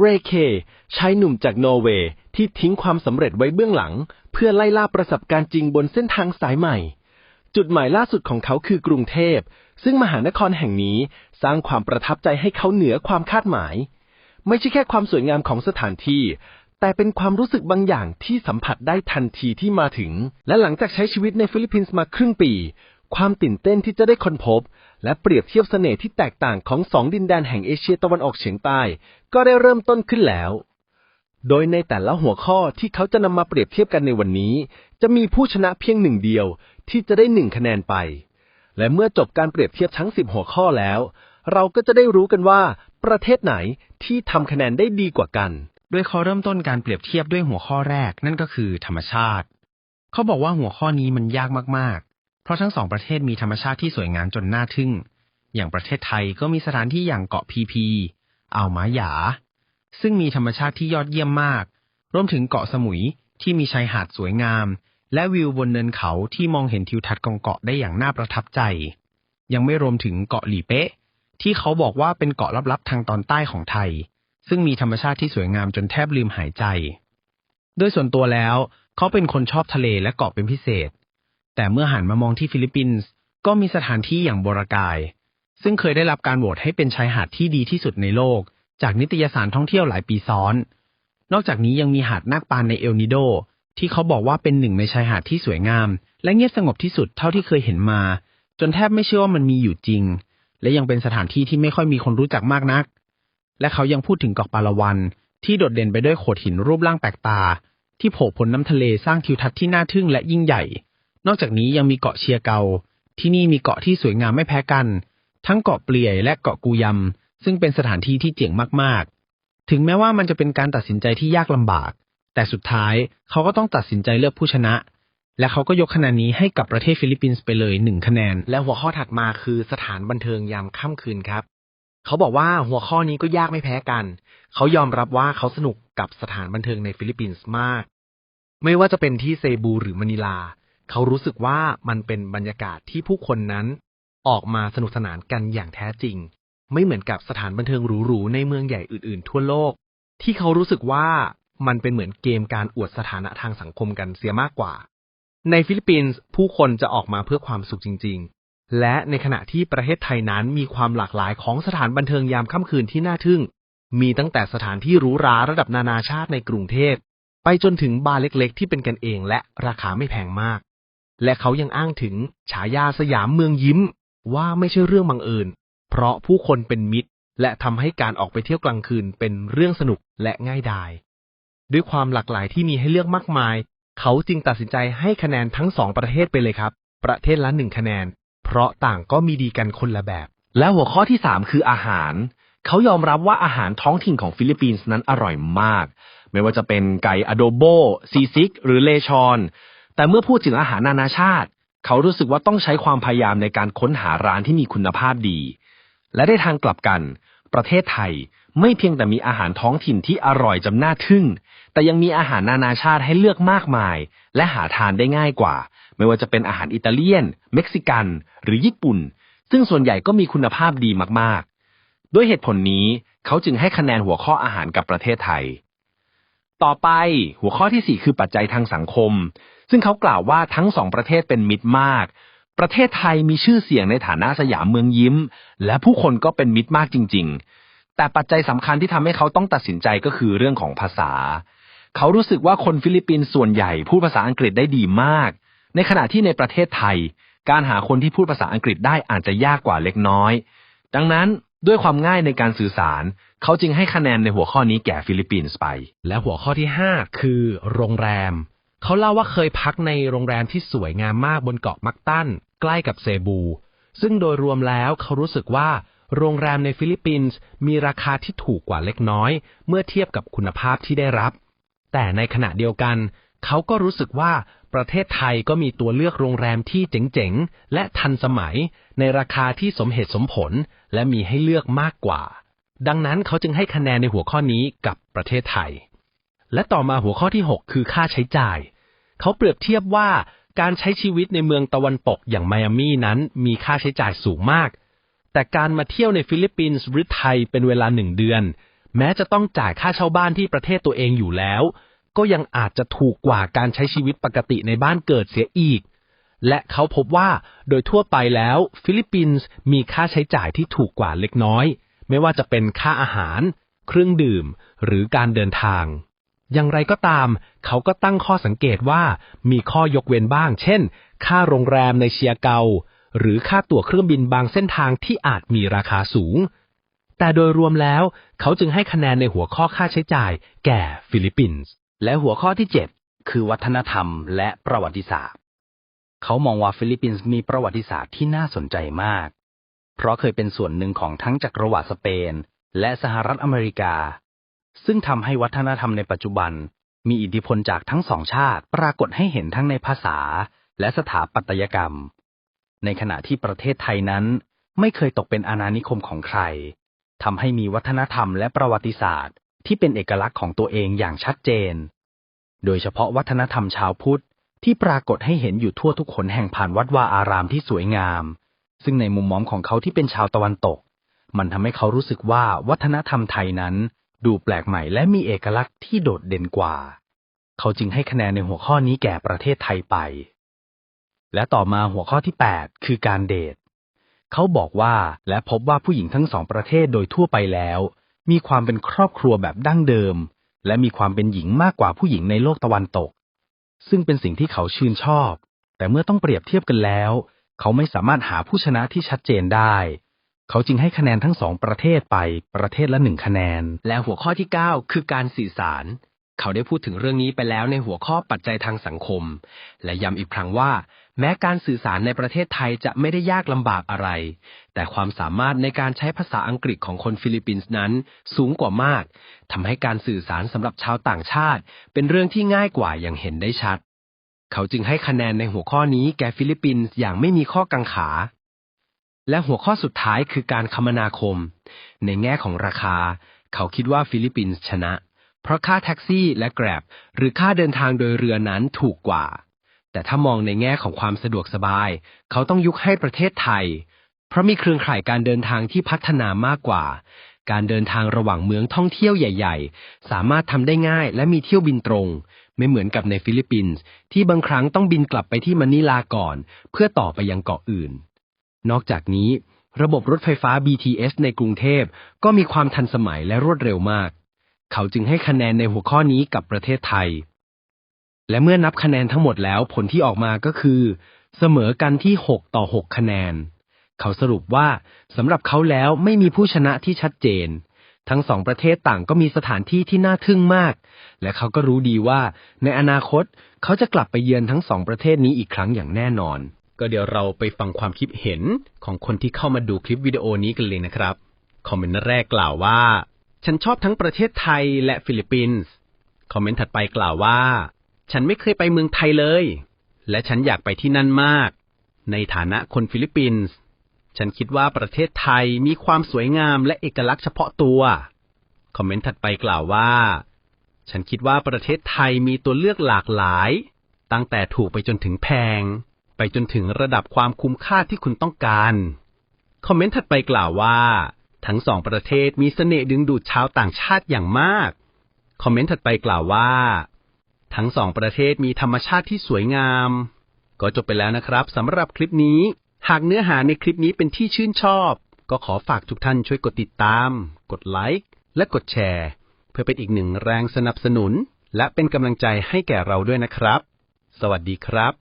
เรเคชายหนุ่มจากนอร์เวย์ที่ทิ้งความสำเร็จไว้เบื้องหลัง เพื่อไล่ล่าประสบการณ์จริงบนเส้นทางสายใหม่ จุดหมายล่าสุดของเขาคือกรุงเทพ ซึ่งมหานครแห่งนี้สร้างความประทับใจให้เขาเหนือความคาดหมาย ไม่ใช่แค่ความสวยงามของสถานที่ แต่เป็นความรู้สึกบางอย่างที่สัมผัสได้ทันทีที่มาถึง และหลังจากใช้ชีวิตในฟิลิปปินส์มาครึ่งปี ความตื่นเต้นที่จะได้ค้นพบ และเปรียบเทียบเสน่ห์ที่แตกต่างของสองดินแดนแห่งเอเชียตะวันออกเฉียงใต้ ก็ได้เริ่มต้นขึ้นแล้ว โดยในแต่ละหัวข้อที่เขาจะนำมาเปรียบเทียบกันในวันนี้ จะมีผู้ชนะเพียงหนึ่งเดียวที่จะได้หนึ่งคะแนนไป และเมื่อจบการเปรียบเทียบทั้ง10หัวข้อแล้ว เราก็จะได้รู้กันว่า ประเทศไหนที่ทำคะแนนได้ดีกว่ากัน โดยเขาเริ่มต้นการเปรียบเทียบด้วยหัวข้อแรกนั่นก็คือธรรมชาติ เขาบอกว่าหัวข้อนี้มันยากมาก เพราะทั้งสองประเทศมีธรรมชาติที่สวยงามจนน่าทึ่ง อย่างประเทศไทยก็มีสถานที่อย่างเกาะพีพี อ่าวหมาหยา ซึ่งมีธรรมชาติที่ยอดเยี่ยมมาก รวมถึงเกาะสมุยที่มีชายหาดสวยงาม และวิวบนเนินเขาที่มองเห็นทิวทัศน์ของเกาะได้อย่างน่าประทับใจ ยังไม่รวมถึงเกาะหลีเป๊ะ ที่เขาบอกว่าเป็นเกาะลับๆทางตอนใต้ของไทย ซึ่งมีธรรมชาติที่สวยงามจนแทบลืมหายใจ โดยส่วนตัวแล้ว เขาเป็นคนชอบทะเลและเกาะเป็นพิเศษ แต่เมื่อหันมามองที่ฟิลิปปินส์ก็มีสถานที่อย่างบรากาย ซึ่งเคยได้รับการโหวตให้เป็นชายหาดที่ดีที่สุดในโลก จากนิตยสารท่องเที่ยวหลายปีซ้อน นอกจากนี้ยังมีหาดนาคปานในเอลนิโด ที่เขาบอกว่าเป็นหนึ่งในชายหาดที่สวยงาม และเงียบสงบที่สุดเท่าที่เคยเห็นมา จนแทบไม่เชื่อว่ามันมีอยู่จริง และยังเป็นสถานที่ที่ไม่ค่อยมีคนรู้จักมากนัก และเขายังพูดถึงเกาะปาละวัน ที่โดดเด่นไปด้วยโขดหินรูปร่างแปลกตา ที่โผล่พ้นน้ำทะเลสร้างทิวทัศน์ที่น่าทึ่งและยิ่งใหญ่ นอกจากนี้ยังมีเกาะเชียเกา ที่นี่มีเกาะที่สวยงามไม่แพ้กัน ทั้งเกาะเปลี่ยและเกาะกูยำ ซึ่งเป็นสถานที่ที่เจ๋งมากๆ ถึงแม้ว่ามันจะเป็นการตัดสินใจที่ยากลำบาก แต่สุดท้ายเขาก็ต้องตัดสินใจเลือกผู้ชนะ และเขาก็ยกคะแนนนี้ให้กับประเทศฟิลิปปินส์ไปเลยหนึ่งคะแนน และหัวข้อถัดมาคือสถานบันเทิงยามค่ำคืนครับเขาบอกว่าหัวข้อนี้ก็ยากไม่แพ้กัน เขายอมรับว่าเขาสนุกกับสถานบันเทิงในฟิลิปปินส์มาก ไม่ว่าจะเป็นที่เซบูหรือมะนิลา เขารู้สึกว่ามันเป็นบรรยากาศที่ผู้คนนั้น ออกมาสนุกสนานกันอย่างแท้จริง ไม่เหมือนกับสถานบันเทิงหรูๆในเมืองใหญ่อื่นๆ ทั่วโลก ที่เขารู้สึกว่ามันเป็นเหมือนเกมการอวดสถานะทางสังคมกันเสียมากกว่า ในฟิลิปปินส์ผู้คนจะออกมาเพื่อความสุขจริง ๆ และในขณะที่ประเทศไทยนั้นมีความหลากหลายของสถานบันเทิงยามค่ำคืนที่น่าทึ่ง มีตั้งแต่สถานที่หรูหราระดับนานาชาติในกรุงเทพไปจนถึงบาร์เล็กๆ ที่เป็นกันเองและราคาไม่แพงมาก และเขายังอ้างถึงฉายาสยามเมืองยิ้ม ว่าไม่ใช่เรื่องบังเอิญ เพราะผู้คนเป็นมิตร และทำให้การออกไปเที่ยวกลางคืนเป็นเรื่องสนุกและง่ายดาย ด้วยความหลากหลายที่มีให้เลือกมากมาย เขาจึงตัดสินใจให้คะแนนทั้งสองประเทศไปเลยครับ ประเทศละหนึ่งคะแนน เพราะต่างก็มีดีกันคนละแบบ และหัวข้อที่3คืออาหาร เขายอมรับว่าอาหารท้องถิ่นของฟิลิปปินส์นั้นอร่อยมาก ไม่ว่าจะเป็นไก่อโดโบซีซิก หรือเลชอน แต่เมื่อพูดถึงอาหารนานาชาติ เขารู้สึกว่าต้องใช้ความพยายามในการค้นหาร้านที่มีคุณภาพดี และได้ทางกลับกัน ประเทศไทยไม่เพียงแต่มีอาหารท้องถิ่นที่อร่อยจำน่าทึ่ง แต่ยังมีอาหารนานาชาติให้เลือกมากมาย และหาทานได้ง่ายกว่า ไม่ว่าจะเป็นอาหารอิตาเลียน เม็กซิกัน หรือญี่ปุ่น ซึ่งส่วนใหญ่ก็มีคุณภาพดีมากๆ ด้วยเหตุผลนี้เขาจึงให้คะแนนหัวข้ออาหารกับประเทศไทย ต่อไปหัวข้อที่ 4 คือปัจจัยทางสังคม ซึ่งเขากล่าวว่าทั้งสองประเทศเป็นมิตรมาก ประเทศไทยมีชื่อเสียงในฐานะสยามเมืองยิ้ม และผู้คนก็เป็นมิตรมากจริง ๆ แต่ปัจจัยสำคัญที่ทำให้เขาต้องตัดสินใจก็คือเรื่องของภาษา เขารู้สึกว่าคนฟิลิปปินส์ส่วนใหญ่พูดภาษาอังกฤษได้ดีมาก ในขณะที่ในประเทศไทย การหาคนที่พูดภาษาอังกฤษได้อาจจะยากกว่าเล็กน้อย ดังนั้นด้วยความง่ายในการสื่อสาร เขาจึงให้คะแนนในหัวข้อนี้แก่ฟิลิปปินส์ไป และหัวข้อที่ 5 คือ โรงแรม เขาเล่าว่าเคยพักในโรงแรมที่สวยงามมากบนเกาะมักตันใกล้กับเซบู ซึ่งโดยรวมแล้วเขารู้สึกว่าโรงแรมในฟิลิปปินส์มีราคาที่ถูกกว่าเล็กน้อย เมื่อเทียบกับคุณภาพที่ได้รับ แต่ในขณะเดียวกัน เขาก็รู้สึกว่าประเทศไทยก็มีตัวเลือกโรงแรมที่เจ๋งๆ และทันสมัย ในราคาที่สมเหตุสมผล และมีให้เลือกมากกว่า ดังนั้นเขาจึงให้คะแนนในหัวข้อนี้กับประเทศไทย และต่อมาหัวข้อที่ 6 คือค่าใช้จ่าย เขาเปรียบเทียบว่าการใช้ชีวิตในเมืองตะวันตกอย่างไมอามี่นั้นมีค่าใช้จ่ายสูงมาก แต่การมาเที่ยวในฟิลิปปินส์หรือไทยเป็นเวลาหนึ่งเดือน แม้จะต้องจ่ายค่าเช่าบ้านที่ประเทศตัวเองอยู่แล้ว ก็ยังอาจจะถูกกว่าการใช้ชีวิตปกติในบ้านเกิดเสียอีก และเขาพบว่าโดยทั่วไปแล้ว ฟิลิปปินส์มีค่าใช้จ่ายที่ถูกกว่าเล็กน้อย ไม่ว่าจะเป็นค่าอาหาร เครื่องดื่ม หรือการเดินทาง อย่างไรก็ตาม เขาก็ตั้งข้อสังเกตว่ามีข้อยกเว้นบ้าง เช่น ค่าโรงแรมในเชียเกา หรือค่าตั๋วเครื่องบินบางเส้นทางที่อาจมีราคาสูง แต่โดยรวมแล้ว เขาจึงให้คะแนนในหัวข้อค่าใช้จ่าย แก่ฟิลิปปินส์ และหัวข้อที่ 7 คือวัฒนธรรมและประวัติศาสตร์ เขามองว่าฟิลิปปินส์มีประวัติศาสตร์ที่น่าสนใจมาก เพราะเคยเป็นส่วนหนึ่งของทั้งจักรวรรดิสเปน และสหรัฐอเมริกา ซึ่งทำให้วัฒนธรรมในปัจจุบัน มีอิทธิพลจากทั้งสองชาติปรากฏให้เห็นทั้งในภาษา และสถาปัตยกรรม ในขณะที่ประเทศไทยนั้น ไม่เคยตกเป็นอาณานิคมของใครทำให้มีวัฒนธรรมและประวัติศาสตร์ ที่เป็นเอกลักษณ์ของตัวเองอย่างชัดเจน โดยเฉพาะวัฒนธรรมชาวพุทธที่ปรากฏให้เห็นอยู่ทั่วทุกคนแห่งผ่านวัดวาอารามที่สวยงาม ซึ่งในมุมมองของเขาที่เป็นชาวตะวันตก มันทำให้เขารู้สึกว่าวัฒนธรรมไทยนั้น ดูแปลกใหม่และมีเอกลักษณ์ที่โดดเด่นกว่า เขาจึงให้คะแนนในหัวข้อนี้แก่ประเทศไทยไป และต่อมาหัวข้อที่ 8 คือการเดท เขาบอกว่าและพบว่าผู้หญิงทั้งสองประเทศโดยทั่วไปแล้ว มีความเป็นครอบครัวแบบดั้งเดิม และมีความเป็นหญิงมากกว่าผู้หญิงในโลกตะวันตก ซึ่งเป็นสิ่งที่เขาชื่นชอบ แต่เมื่อต้องเปรียบเทียบกันแล้ว เขาไม่สามารถหาผู้ชนะที่ชัดเจนได้ เขาจึงให้คะแนนทั้งสองประเทศไปประเทศละหนึ่งคะแนน และหัวข้อที่ 9 คือการสื่อสาร เขาได้พูดถึงเรื่องนี้ไปแล้วในหัวข้อปัจจัยทางสังคม และย้ำอีกครั้งว่า แม้การสื่อสารในประเทศไทยจะไม่ได้ยากลำบากอะไร แต่ความสามารถในการใช้ภาษาอังกฤษของคนฟิลิปปินส์นั้นสูงกว่ามากทำให้การสื่อสารสำหรับชาวต่างชาติ เป็นเรื่องที่ง่ายกว่าอย่างเห็นได้ชัด เขาจึงให้คะแนนในหัวข้อนี้แก่ฟิลิปปินส์อย่างไม่มีข้อกังขา และหัวข้อสุดท้ายคือการคมนาคม ในแง่ของราคา เขาคิดว่าฟิลิปปินส์ชนะ เพราะค่าแท็กซี่และแกร็บหรือค่าเดินทางโดยเรือนั้นถูกกว่า แต่ถ้ามองในแง่ของความสะดวกสบาย เขาต้องยุกให้ประเทศไทย เพราะมีเครือข่ายการเดินทางที่พัฒนามากกว่า การเดินทางระหว่างเมืองท่องเที่ยวใหญ่ ๆ สามารถทำได้ง่ายและมีเที่ยวบินตรง ไม่เหมือนกับในฟิลิปปินส์ที่บางครั้งต้องบินกลับไปที่มะนิลาก่อน เพื่อต่อไปยังเกาะอื่น นอกจากนี้ ระบบรถไฟฟ้า BTS ในกรุงเทพก็มีความทันสมัยและรวดเร็วมาก เขาจึงให้คะแนนในหัวข้อนี้กับประเทศไทย และเมื่อนับคะแนนทั้งหมดแล้วผลที่ออกมาก็คือ เสมอกันที่ 6 ต่อ 6 คะแนน เขาสรุปว่าสำหรับเขาแล้วไม่มีผู้ชนะที่ชัดเจนทั้งสองประเทศต่างก็มีสถานที่ที่น่าทึ่งมาก และเขาก็รู้ดีว่า ในอนาคตเขาจะกลับไปเยือนทั้งสองประเทศนี้อีกครั้งอย่างแน่นอน ก็เดี๋ยวเราไปฟังความคิดเห็นของคนที่เข้ามาดูคลิปวิดีโอนี้กันเลยนะครับ คอมเมนต์แรกกล่าวว่า ฉันชอบทั้งประเทศไทยและฟิลิปปินส์ คอมเมนต์ถัดไปกล่าวว่า ฉันไม่เคยไปเมืองไทยเลย และฉันอยากไปที่นั่นมาก ในฐานะคนฟิลิปปินส์ ฉันคิดว่าประเทศไทยมีความสวยงามและเอกลักษณ์เฉพาะตัว คอมเมนต์ถัดไปกล่าวว่า ฉันคิดว่าประเทศไทยมีตัวเลือกหลากหลาย ตั้งแต่ถูกไปจนถึงแพง จนถึงระดับความคุ้มค่าที่คุณต้องการ คอมเมนต์ถัดไปกล่าวว่า ทั้งสองประเทศมีเสน่ห์ดึงดูดชาวต่างชาติอย่างมาก คอมเมนต์ถัดไปกล่าวว่า ทั้งสองประเทศมีธรรมชาติที่สวยงาม ก็จบไปแล้วนะครับสำหรับคลิปนี้ หากเนื้อหาในคลิปนี้เป็นที่ชื่นชอบ ก็ขอฝากทุกท่านช่วยกดติดตาม กดไลค์และกดแชร์ เพื่อเป็นอีกหนึ่งแรงสนับสนุน และเป็นกำลังใจให้แก่เราด้วยนะครับ สวัสดีครับ